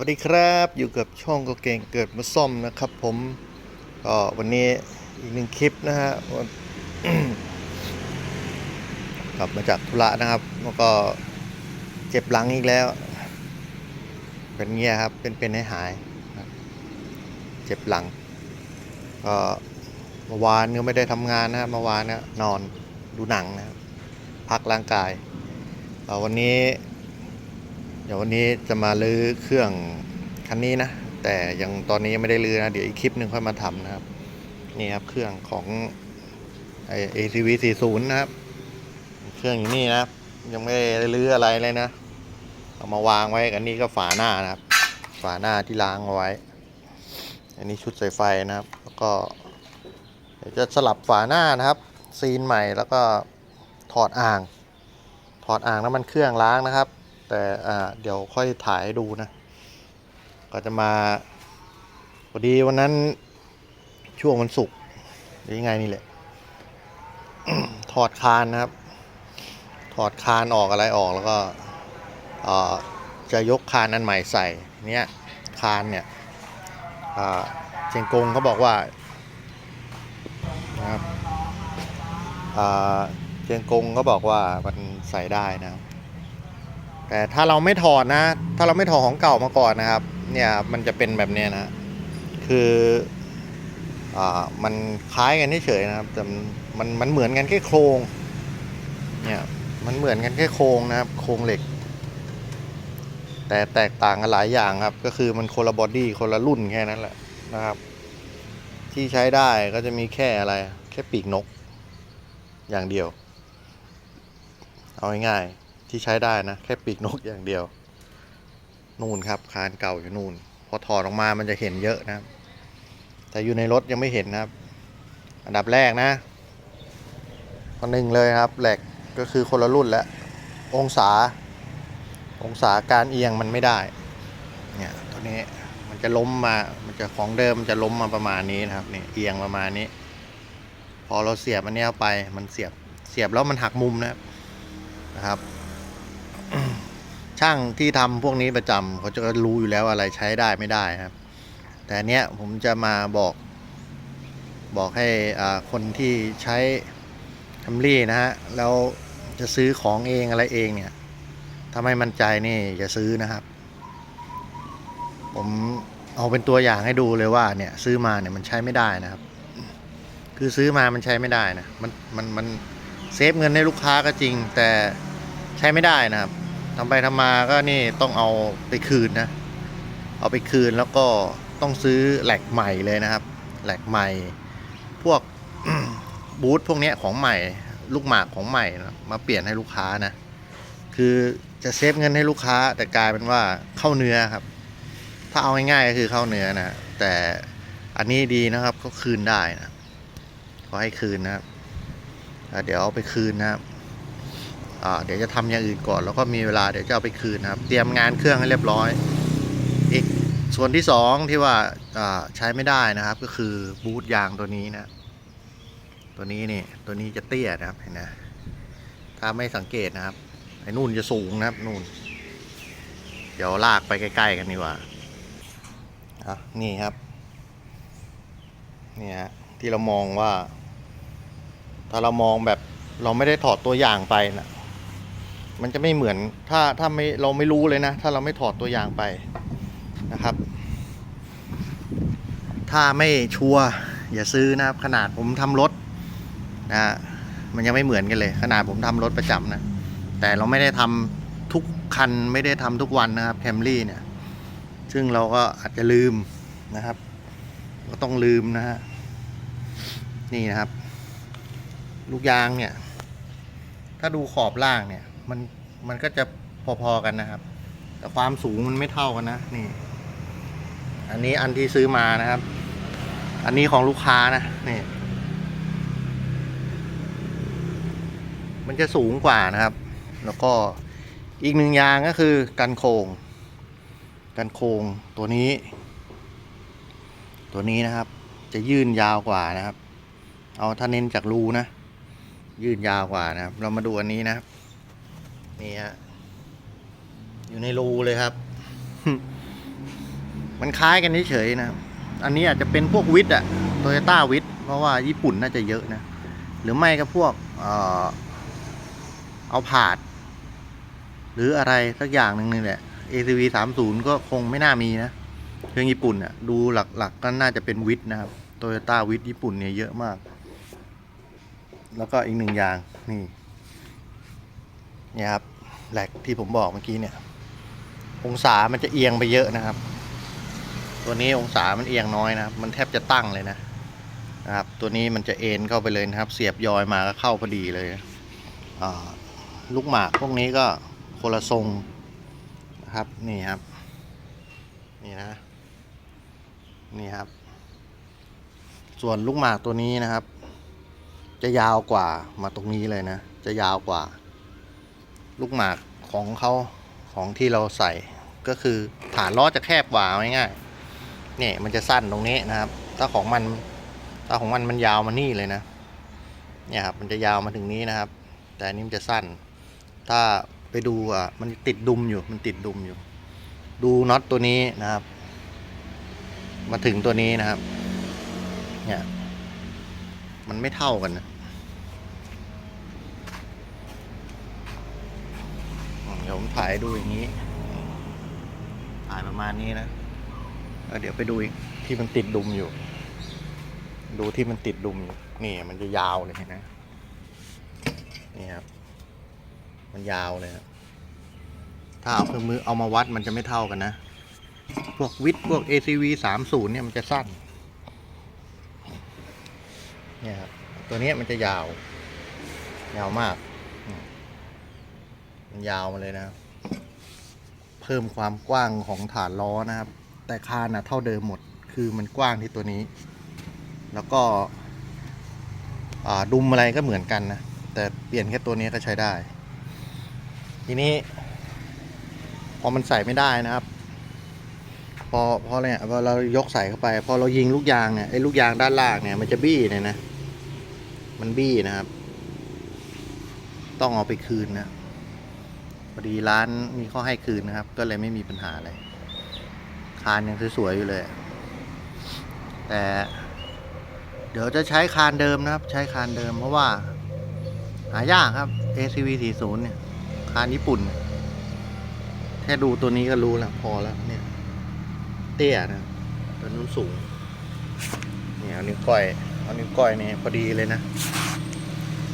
วัสดีครับอยู่กับช่องก็เก่งเกิดมาซ่อมนะครับ ผมก็วันนี้อีกหนึ่งคลิปนะฮะกลับมาจากธุระนะครับ แล้วก็เจ็บหลังอีกแล้ว เป็นเงี้ยครับเป็นเป็นให้หาย เจ็บหลังก็เมื่อวานก็ไม่ได้ทำงานนะครับเมื่อวานเนี่ยนอนดูหนังนะครับพักร่างกายวันนี้ เดี๋ยววันนี้จะมาลื้อเครื่องคันนี้นะ แต่ยังตอนนี้ยังไม่ได้ลื้อนะ เดี๋ยวอีกคลิปหนึ่งค่อยมาทำนะครับ นี่ครับเครื่องของไอ ATV 40 นะครับ เครื่องอยู่นี่นะครับ ยังไม่ได้ลื้ออะไรเลยนะ เอามาวางไว้กันนี่ก็ฝาหน้านะครับ ฝาหน้าที่ล้างเอาไว้ อันนี้ชุดสายไฟนะครับ แล้วก็เดี๋ยวจะสลับฝาหน้านะครับ ซีนใหม่แล้วก็ถอดอ่าง ถอดอ่างน้ำมันเครื่องล้างนะครับ แต่อ่าเดี๋ยวค่อยถ่ายให้ดูนะ ก็จะมาพอดีวันนั้นช่วงวันศุกร์หรือยังไงนี่แหละ ถอดคานนะครับ ถอดคานออกอะไรออกแล้วก็จะยกคานอันใหม่ใส่เนี่ยคานเนี่ยเชียงกงเขาบอกว่านะครับเชียงกงเขาบอกว่ามันใส่ได้นะครับ แต่ถ้าเราไม่ถอดนะ ถ้าเราไม่ถอดของเก่ามาก่อนนะครับ เนี่ยมันจะเป็นแบบนี้นะ คืออ่ามันคล้ายกันเฉยๆนะครับแต่มันมันมันเหมือนกันแค่โครงเนี่ยมันเหมือนกันแค่โครงนะครับ โครงเหล็ก แต่แตกต่างกันหลายอย่างครับ ก็คือมันคนละบอดี้คนละรุ่นแค่นั้นแหละนะครับ ที่ใช้ได้ก็จะมีแค่อะไร แค่ปีกนก อย่างเดียว เอาง่ายๆ ที่ใช้ได้นะ แค่ปีกนกอย่างเดียว นู่นครับ คานเก่าอยู่นู่น พอถอดออกมามันจะเห็นเยอะนะครับ แต่อยู่ในรถยังไม่เห็นนะครับ อันดับแรกนะข้อหนึ่งเลยครับแหลกก็คือคนละรุ่นแล้ว องศา องศาการเอียงมันไม่ได้ เนี่ยตัวนี้มันจะล้มมา มันจะของเดิมมันจะล้มมาประมาณนี้นะครับเนี่ยเอียงประมาณนี้ พอเราเสียบอันนี้ไป มันเสียบ เสียบแล้วมันหักมุมนะครับนะครับ ช่างที่ทำพวกนี้ประจำเขาจะรู้อยู่แล้วอะไรใช้ได้ไม่ได้ครับ แต่อันเนี้ยผมจะมาบอก บอกให้อ่าคนที่ใช้ทัมรี่นะฮะแล้วจะซื้อของเองอะไรเองเนี่ยถ้าไม่มั่นใจนี่อย่าซื้อนะครับ ผมเอาเป็นตัวอย่างให้ดูเลยว่าเนี่ยซื้อมาเนี่ยมันใช้ไม่ได้นะครับ คือซื้อมามันใช้ไม่ได้นะมันมันมันเซฟเงินให้ลูกค้าก็จริง แต่ใช้ไม่ได้นะครับ ทำไปทำมาก็นี่ต้องเอาไปคืนนะ เอาไปคืนแล้วก็ต้องซื้อแหลกใหม่เลยนะครับ แหลกใหม่ พวกบูธพวกนี้ของใหม่ ลูกหมากของใหม่นะมาเปลี่ยนให้ลูกค้านะ คือจะเซฟเงินให้ลูกค้า แต่กลายเป็นว่าเข้าเนื้อครับ ถ้าเอาง่ายๆก็คือเข้าเนื้อนะแต่อันนี้ดีนะครับก็คืนได้นะขอให้คืนนะครับเดี๋ยวเอาไปคืนนะครับ เดี๋ยวจะทำอย่างอื่นก่อน แล้วก็มีเวลาเดี๋ยวจะเอาไปคืนนะครับ เตรียมงานเครื่องให้เรียบร้อย อีกส่วนที่สองที่ว่าใช้ไม่ได้นะครับ ก็คือบูทยางตัวนี้นะ ตัวนี้นี่ตัวนี้จะเตี้ยนะครับเห็นนะถ้าไม่สังเกตนะครับไอ้นู่นจะสูงนะครับนู่น เดี๋ยวลากไปใกล้ๆกันดีกว่าอะนี่ครับนี่ฮะที่เรามองว่า ถ้าเรามองแบบเราไม่ได้ถอดตัวอย่างไปนะ มันจะไม่เหมือนถ้าถ้าไม่เราไม่รู้เลยนะ ถ้าเราไม่ถอดตัวอย่างไปนะครับ ถ้าไม่ชัวร์อย่าซื้อนะครับ ขนาดผมทำรถนะฮะมันยังไม่เหมือนกันเลย ขนาดผมทำรถประจำนะ แต่เราไม่ได้ทำทุกคันไม่ได้ทำทุกวันนะครับแคมรี่เนี่ย ซึ่งเราก็อาจจะลืมนะครับ ก็ต้องลืมนะฮะนี่นะครับ ลูกยางเนี่ย ถ้าดูขอบล่างเนี่ย มัน มันก็จะพอๆกันนะครับ แต่ความสูงมันไม่เท่ากันนะนี่ อันนี้อันที่ซื้อมานะครับ อันนี้ของลูกค้านะนี่ มันจะสูงกว่านะครับ แล้วก็อีกหนึ่งอย่างก็คือกันโครงกันโครงตัวนี้ ตัวนี้นะครับ จะยื่นยาวกว่านะครับ เอาถ้าเน้นจากรูนะ ยื่นยาวกว่านะครับ เรามาดูอันนี้นะครับ นี่ฮะ อยู่ในรูเลยครับ มันคล้ายกันเฉยๆนะ อันนี้อาจจะเป็นพวกวิทอะโตโยต้าวิทเพราะว่าญี่ปุ่นน่าจะเยอะนะ หรือไม่ก็พวกเอาผาด หรืออะไรสักอย่างหนึ่งนี่แหละ ACV 30ก็คงไม่น่ามีนะเครื่องญี่ปุ่นอะดูหลักๆก็น่าจะเป็นวิทนะครับโตโยต้าวิทญี่ปุ่นเนี่ยเยอะมาก แล้วก็อีกหนึ่งอย่างนี่ เนี่ยครับแหลกที่ผมบอกเมื่อกี้เนี่ย องศามันจะเอียงไปเยอะนะครับ ตัวนี้องศามันเอียงน้อยนะครับ มันแทบจะตั้งเลยนะนะครับ ตัวนี้มันจะเอ็นเข้าไปเลยนะครับ เสียบยอยมาก็เข้าพอดีเลยอ่าลูกหมากพวกนี้ก็คนละทรงนะครับนี่ครับ นี่นะ นี่ครับ ส่วนลูกหมากตัวนี้นะครับ จะยาวกว่ามาตรงนี้เลยนะ จะยาวกว่า ลูกหมากของเขาของที่เราใส่ก็คือฐานล้อจะแคบกว่าง่ายๆนี่มันจะสั้นตรงนี้นะครับ ถ้าของมันถ้าของมันมันยาวมานี่เลยนะเนี่ยครับมันจะยาวมาถึงนี้นะครับ แต่อันนี้มันจะสั้น ถ้าไปดูอะมันติดดุมอยู่มันติดดุมอยู่ ดูน็อตตัวนี้นะครับ มาถึงตัวนี้นะครับ เนี่ยมันไม่เท่ากันนะอืม เดี๋ยวผมถ่ายดูอย่างนี้ ถ่ายประมาณนี้นะเดี๋ยวไปดูที่มันติดดุมอยู่ ดูที่มันติดดุมอยู่นี่มันจะยาวเลยนะนี่ครับมันยาวเลยครับถ้าเอาเครื่องมือเอามาวัดมันจะไม่เท่ากันนะ พวกวิทย์พวก ACV 30เนี่ยมันจะสั้นเนี่ยครับตัวนี้มันจะยาว ยาวมาก ยาวมาเลยนะครับ เพิ่มความกว้างของฐานล้อนะครับ แต่คานนะเท่าเดิมหมด คือมันกว้างที่ตัวนี้ แล้วก็ดุมอะไรก็เหมือนกันนะ แต่เปลี่ยนแค่ตัวนี้ก็ใช้ได้ ทีนี้ พอมันใส่ไม่ได้นะครับ พอพอเนี่ยพอเรายกใส่เข้าไป พอเรายิงลูกยางเนี่ยไอ้ลูกยางด้านล่างเนี่ยมันจะบี้เนี่ยนะ มันบี้นะครับ ต้องเอาไปคืนนะ พอดีร้านมีข้อให้คืนนะครับ ก็เลยไม่มีปัญหาอะไร คานยังสวยๆอยู่เลย แต่ เดี๋ยวจะใช้คานเดิมนะครับ ใช้คานเดิมเพราะว่า หายากครับ ACV 40เนี่ย คานญี่ปุ่น แค่ดูตัวนี้ก็รู้แล้วพอแล้วเนี่ย เตี้ยนะตัวนู้นสูงเนี่ยเอานิ้วก้อย เอานิ้วก้อยนี่พอดีเลยนะ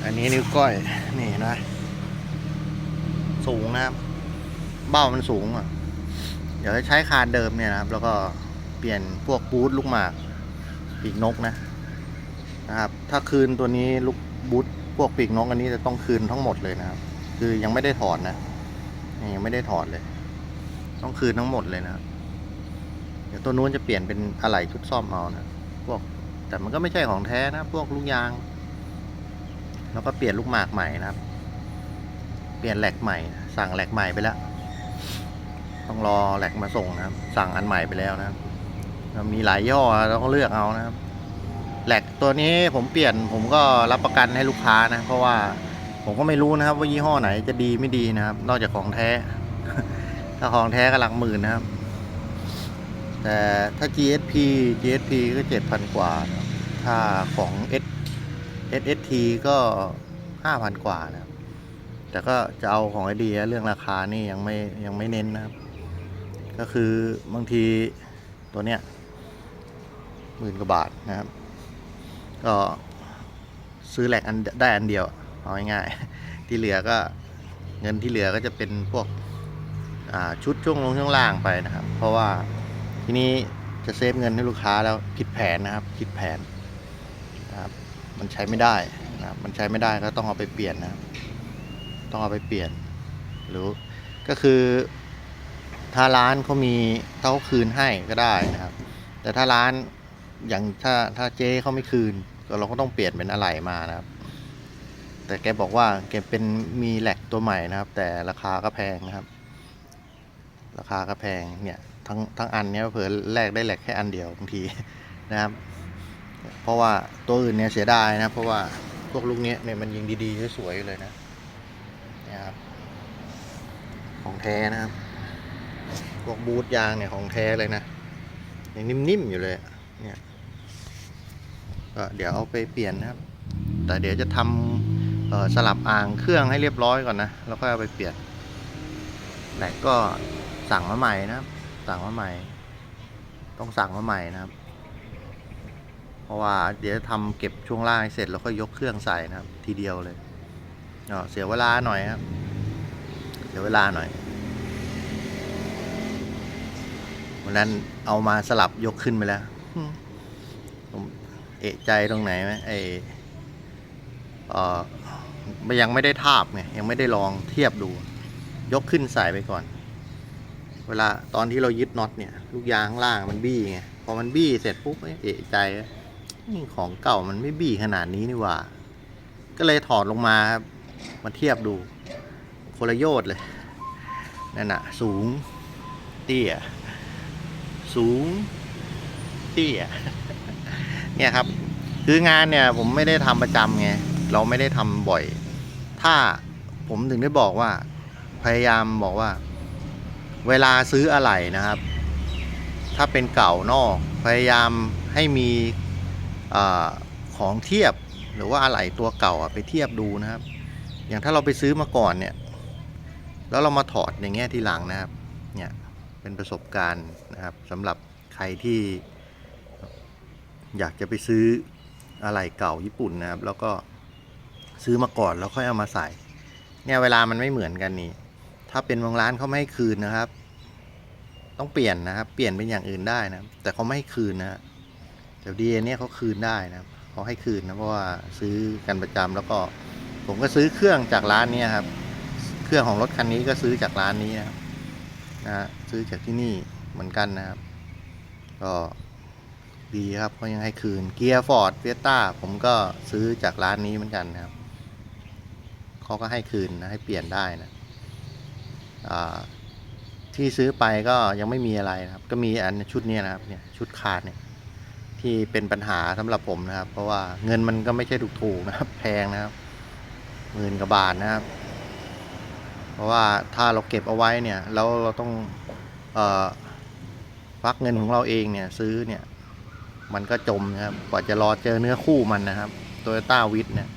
อันนี้นิ้วก้อย นี่นะ สูงนะครับ เบ้ามันสูงอะเดี๋ยวจะใช้คานเดิมเนี่ยนะครับ แล้วก็เปลี่ยนพวกบูทลูกหมากปีกนกนะนะครับ ถ้าคืนตัวนี้ลูกบูทพวกปีกนกอันนี้จะต้องคืนทั้งหมดเลยนะครับ คือยังไม่ได้ถอดนะยังไม่ได้ถอดเลย ต้องคืนทั้งหมดเลยนะครับเดี๋ยวตัวนู้นจะเปลี่ยนเป็นอะไหล่ชุดซ่อมเอานะพวกแต่มันก็ไม่ใช่ของแท้นะ พวกลูกยาง แล้วก็เปลี่ยนลูกหมากใหม่นะครับ เปลี่ยนแหลกใหม่ สั่งแหลกใหม่ไปแล้ว ต้องรอแหลกมาส่งนะครับ สั่งอันใหม่ไปแล้วนะครับ มีหลายย่ห้อเราก็เลือกเอานะครับ แหลกตัวนี้ผมเปลี่ยนผมก็รับประกันให้ลูกค้านะ เพราะว่าผมก็ไม่รู้นะครับ ว่ายี่ห้อไหนจะดีไม่ดีนะครับ นอกจากของแท้ ถ้าของแท้ก็หลักหมื่นนะครับ แต่ถ้า GSP GSP ก็เจ็ดพันกว่า ถ้าของ S SST ก็ห้าพันกว่านะครับ แต่ก็จะเอาของไอเดียเรื่องราคานี่ยังไม่ยังไม่เน้นนะครับ ก็คือบางทีตัวเนี้ยหมื่นกว่าบาทนะครับ ก็ซื้อแหลกอันได้อันเดียวเอาง่ายๆที่เหลือก็เงินที่เหลือก็จะเป็นพวกชุดช่วงลงช่วงล่างไปนะครับ เพราะว่าที่นี้จะเซฟเงินให้ลูกค้าแล้วผิดแผนนะครับผิดแผนนะครับมันใช้ไม่ได้นะครับมันใช้ไม่ได้ก็ต้องเอาไปเปลี่ยนนะครับ ต้องเอาไปเปลี่ยน หรือก็คือ ถ้าร้านเขามีเขาคืนให้ก็ได้นะครับ แต่ถ้าร้านอย่างถ้าถ้าเจ๊เขาไม่คืนก็เราก็ต้องเปลี่ยนเป็นอะไรมานะครับ แต่แกบอกว่าแกเป็นมีแหลกตัวใหม่นะครับ แต่ราคาก็แพงนะครับ ราคาก็แพงเนี่ยทั้งทั้งอันเนี้ยเผื่อแลกได้แหลกแค่อันเดียวบางทีนะครับ เพราะว่าตัวอื่นเนี่ยเสียดายนะเพราะว่าพวกลูกเนี้ยเนี่ยมันยิงดีๆสวยๆเลยนะเนี่ยครับ ของแท้นะครับพวกบูทยางเนี่ยของแท้เลยนะยังนิ่มๆอยู่เลยเนี่ยก็เดี๋ยวเอาไปเปลี่ยนนะครับ แต่เดี๋ยวจะทำสลับอ่างเครื่องให้เรียบร้อยก่อนนะแล้วก็เอาไปเปลี่ยนแหลกก็สั่งมาใหม่นะครับ สั่งมาใหม่ ต้องสั่งมาใหม่นะครับ เพราะว่าเดี๋ยวจะทำเก็บช่วงล่างให้เสร็จแล้วก็ยกเครื่องใส่นะครับ ทีเดียวเลยเสียเวลาหน่อยครับ เสียวเวลาหน่อย วันนั้นเอามาสลับยกขึ้นไปแล้วผมเอะใจตรงไหนไหมไอเออยังไม่ได้ทาบไงยังไม่ได้ลองเทียบดู ยกขึ้นใส่ไปก่อน เวลาตอนที่เรายึดน็อตเนี่ย ลูกยางข้างล่างมันบี้ไงพอมันบี้เสร็จปุ๊บเอะเอะใจนี่ของเก่ามันไม่บี้ขนาดนี้นี่หว่า ก็เลยถอดลงมาครับมาเทียบดู คนละโยชน์เลยนั่นน่ะ สูง เตี้ย สูง เตี้ย เนี่ยครับ คืองานเนี่ยผมไม่ได้ทำประจำไง เราไม่ได้ทำบ่อย ถ้าผมถึงได้บอกว่า พยายามบอกว่า เวลาซื้ออะไหล่นะครับ ถ้าเป็นเก่านอก พยายามให้มีอของเทียบหรือว่าอะไหล่ตัวเก่าไปเทียบดูนะครับ อย่างถ้าเราไปซื้อมาก่อนเนี่ย แล้วเรามาถอดอย่างเงี้ยทีหลังนะครับ เนี่ยเป็นประสบการณ์นะครับสำหรับใครที่ อยากจะไปซื้ออะไหล่เก่าญี่ปุ่นนะครับ แล้วก็ซื้อมาก่อนแล้วค่อยเอามาใส่ เนี่ยเวลามันไม่เหมือนกันนี่ ถ้าเป็นบางร้านเขาไม่ให้คืนนะครับ ต้องเปลี่ยนนะครับ เปลี่ยนเป็นอย่างอื่นได้นะแต่เขาไม่ให้คืนนะแต่ดีเนี่ยเขาคืนได้นะเขาให้คืนนะเพราะว่าซื้อกันประจำแล้วก็ ผมก็ซื้อเครื่องจากร้านนี้ครับ เครื่องของรถคันนี้ก็ซื้อจากร้านนี้นะครับนะฮะซื้อจากที่นี่เหมือนกันนะครับ ก็ดีครับเขายังให้คืนเกียร์ฟอร์ดเฟียต้าผมก็ซื้อจากร้านนี้เหมือนกันนะครับเขาก็ให้คืนนะให้เปลี่ยนได้นะที่ซื้อไปก็ยังไม่มีอะไรนะครับ ก็มีอันชุดนี้นะครับเนี่ยชุดคาดเนี่ยที่เป็นปัญหาสำหรับผมนะครับ เพราะว่าเงินมันก็ไม่ใช่ถูกๆนะครับ แพงนะครับหมื่นกว่าบาทนะครับ เพราะว่าถ้าเราเก็บเอาไว้เนี่ยแล้วเราต้องฟักเงินของเราเองเนี่ยซื้อเนี่ยมันก็จมนะครับกว่าจะรอเจอเนื้อคู่มันนะครับโตโยต้าวิทเนี่ย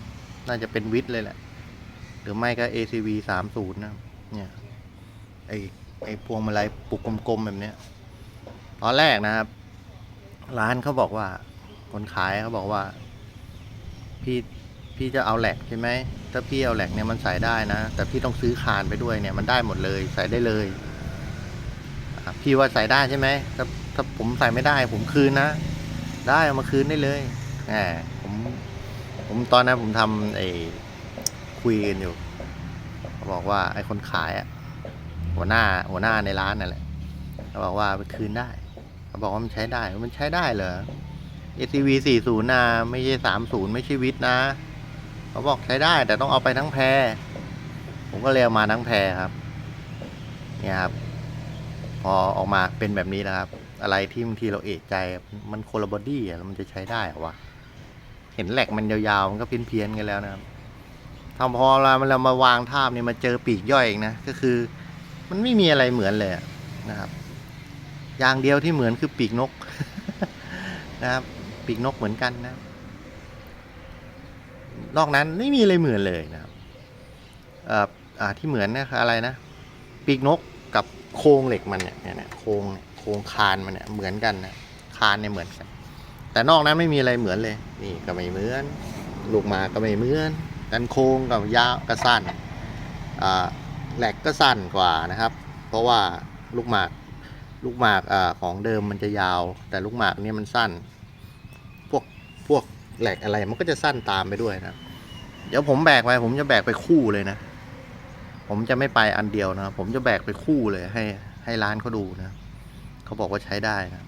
น่าจะเป็นวิทเลยแหละ หรือไม่ก็ ACV 30นะเนี่ยไอไอพวงมาลัยปุกกลมๆแบบเนี้ยตอนแรกนะครับ ร้านเขาบอกว่าคนขายเขาบอกว่า พี่ พี่จะเอาแหลกใช่ไหม ถ้าพี่เอาแหลกเนี่ยมันใส่ได้นะ แต่พี่ต้องซื้อคานไปด้วยเนี่ยมันได้หมดเลย ใส่ได้เลยพี่ว่าใส่ได้ใช่ไหมถ้าถ้าผมใส่ไม่ได้ ผมคืนนะ ได้เอามาคืนได้เลยแหมผมผมตอนนั้นผมทำไอ้คุยกันอยู่เขาบอกว่าไอ้คนขายอะหัวหน้าหัวหน้าในร้านนั่นแหละเขาบอกว่าไปคืนได้เขาบอกว่ามันใช้ได้มันใช้ได้เหรอ ACV 40นะไม่ใช่ 30 ไม่ใช่วิทนะ เขาบอกใช้ได้ แต่ต้องเอาไปทั้งแพร ผมก็เลยเอามาทั้งแพรครับ เนี่ยครับ พอออกมาเป็นแบบนี้นะครับ อะไรที่บางทีเราเอะใจมันโคลบอดี้อะแล้วมันจะใช้ได้หรอวะเห็นแหลกมันยาวๆมันก็เพี้ยนๆกันแล้วนะครับทำพอเราเรามาวางท่าบเนี่ยมาเจอปีกย่อยเองนะก็คือ มันไม่มีอะไรเหมือนเลยนะครับ อย่างเดียวที่เหมือนคือปีกนกนะครับ ปีกนกเหมือนกันนะครับ นอกนั้นไม่มีอะไรเหมือนเลยนะครับอ่าที่เหมือนนะอะไรนะ ปีกนกกับโครงเหล็กมันเนี่ยเนี่ยโครงโครงคานมันเนี่ยเหมือนกันนะคานเนี่ยเหมือนกันแต่นอกนั้นไม่มีอะไรเหมือนเลย นี่ก็ไม่เหมือน ลูกหมากก็ไม่เหมือน กันโครงกับยาวกับสั้นอ่าแหลกก็สั้นกว่านะครับ เพราะว่าลูกหมากลูกหมากอของเดิมมันจะยาว แต่ลูกหมากนี่มันสั้น พวกพวก แหลกอะไรมันก็จะสั้นตามไปด้วยนะ เดี๋ยวผมแบกไปผมจะแบกไปคู่เลยนะ ผมจะไม่ไปอันเดียวนะ ผมจะแบกไปคู่เลยให้ให้ร้านเขาดูนะเขาบอกว่าใช้ได้นะ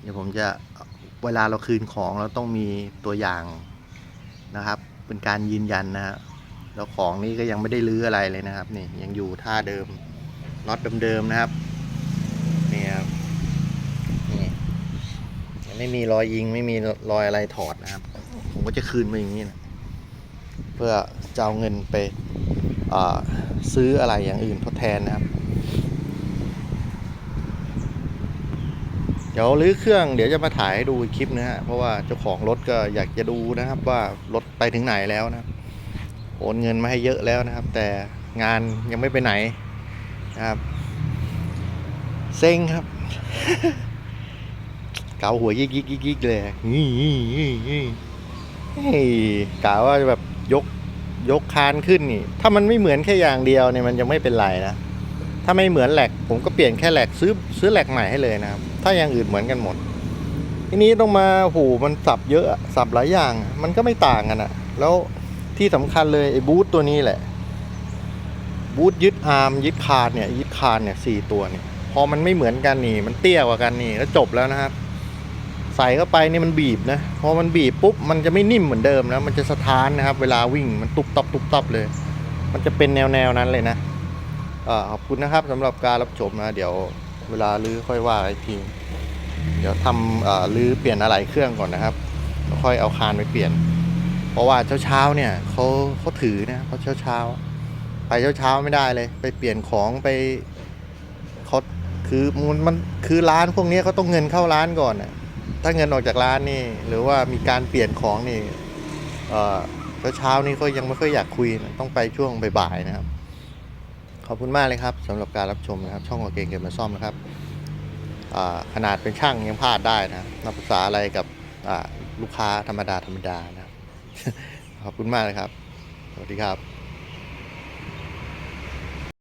เดี๋ยวผมจะเวลาเราคืนของเราต้องมีตัวอย่างนะครับ เป็นการยืนยันนะฮะแล้วของนี้ก็ยังไม่ได้ลื้ออะไรเลยนะครับ นี่ยังอยู่ท่าเดิมน็อตเดิมๆนะครับนี่ครับนี่ยัง ไม่มีรอยยิงไม่มีรอยอะไรถอดนะครับ ผมก็จะคืนมาอย่างนี้นะเพื่อจะเอาเงินไปซื้ออะไรอย่างอื่นทดแทนนะครับ เดี๋ยวรื้อเครื่องเดี๋ยวจะมาถ่ายให้ดูคลิปนะฮะเพราะว่าเจ้าของรถก็อยากจะดูนะครับว่ารถไปถึงไหนแล้วนะครับโอนเงินมาให้เยอะแล้วนะครับ แต่งานยังไม่ไปไหนนะครับ เซ็งครับ เกาหัวยิกยิกยิกยิกเลยนี่นี่นี่นี่เฮ้กะว่าจะแบบยกยกคานขึ้นนี่ ถ้ามันไม่เหมือนแค่อย่างเดียวเนี่ยมันจะไม่เป็นไรนะ ถ้าไม่เหมือนแหลกผมก็เปลี่ยนแค่แหลกซื้อซื้อแหลกใหม่ให้เลยนะครับ ถ้าอย่างอื่นเหมือนกันหมด ทีนี้ต้องมาโหมันสับเยอะสับหลายอย่าง มันก็ไม่ต่างกันอะแล้วที่สำคัญเลยไอ้บูทตัวนี้แหละ บูทยึดอาร์มยึดคานเนี่ยยึดคานเนี่ยสี่ตัวเนี่ยพอมันไม่เหมือนกันนี่ มันเตี้ยกว่ากันนี่ก็จบแล้วนะครับ ใส่เข้าไปนี่มันบีบนะพอมันบีบปุ๊บมันจะไม่นิ่มเหมือนเดิมนะมันจะสะท้านนะครับ เวลาวิ่งมันตุบตับตุบตับเลย มันจะเป็นแนวแนวนั้นเลยนะอขอบคุณนะครับสำหรับการรับชมนะเดี๋ยวเวลาลื้อค่อยว่าอีกทีเดี๋ยวทำลื้อเปลี่ยนอะไรเครื่องก่อนนะครับแล้วค่อยเอาคานไปเปลี่ยน เพราะว่าเช้าเช้าเนี่ยเขาเขาถือนะเขาเช้าเช้าไปเช้าเช้าไม่ได้เลย ไปเปลี่ยนของไปเขาคือมันมันคือร้านพวกนี้เขาต้องเงินเข้าร้านก่อนนะ ถ้าเงินออกจากร้านนี่ หรือว่ามีการเปลี่ยนของนี่เช้าเช้านี่ก็ยังไม่ค่อยอยากคุยนะต้องไปช่วงบ่ายๆนะครับ ขอบคุณมากเลยครับสำหรับการรับชมนะครับ ช่องโอเกงเกมมาซ่อมนะครับขนาดเป็นช่างยังพลาดได้นะนับภาษาอะไรกับลูกค้าธรรมดาธรรมดานะครับขอบคุณมากเลยครับ สวัสดีครับ